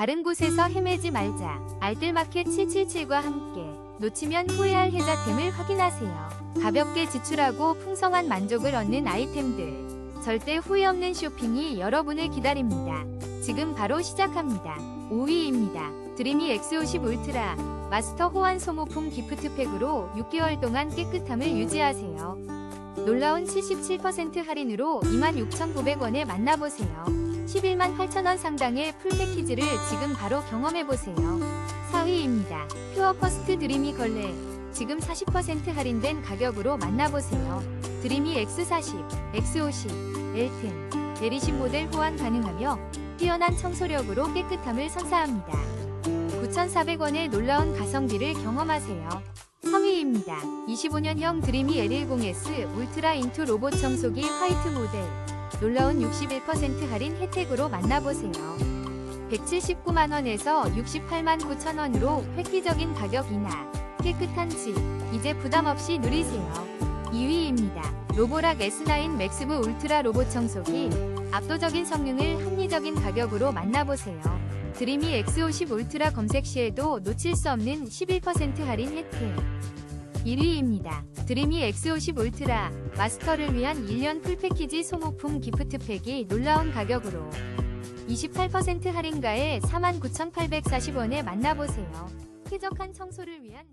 다른 곳에서 헤매지 말자. 알뜰마켓 777과 함께 놓치면 후회할 혜자템을 확인하세요. 가볍게 지출하고 풍성한 만족을 얻는 아이템들. 절대 후회 없는 쇼핑이 여러분을 기다립니다. 지금 바로 시작합니다. 5위입니다. 드리미 X50 울트라 마스터 호환 소모품 기프트팩으로 6개월 동안 깨끗함을 유지하세요. 놀라운 77% 할인으로 26,900원에 만나보세요. 11만 8천원 상당의 풀 패키지를 지금 바로 경험해보세요. 4위입니다. 퓨어 퍼스트 드리미 걸레 지금 40% 할인된 가격으로 만나보세요. 드리미 X40, X50, L10, 내리신 모델 호환 가능하며 뛰어난 청소력으로 깨끗함을 선사합니다. 9,400원의 놀라운 가성비를 경험하세요. 3위입니다. 25년형 드리미 L10S 울트라 인투 로봇 청소기 화이트 모델 놀라운 61% 할인 혜택으로 만나보세요. 179만원에서 68만 9천원으로 획기적인 가격 인하 깨끗한 집 이제 부담없이 누리세요. 2위입니다. 로보락 S9 맥스부 울트라 로봇 청소기 압도적인 성능을 합리적인 가격으로 만나보세요. 드리미 X50 울트라 검색 시에도 놓칠 수 없는 11% 할인 혜택 1위입니다. 드리미 X50 울트라 마스터를 위한 1년 풀패키지 소모품 기프트팩이 놀라운 가격으로 28% 할인가에 49,840원에 만나보세요. 쾌적한 청소를 위한